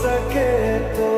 secreto.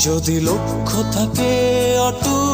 যদি লক্ষ্য থাকে অটুট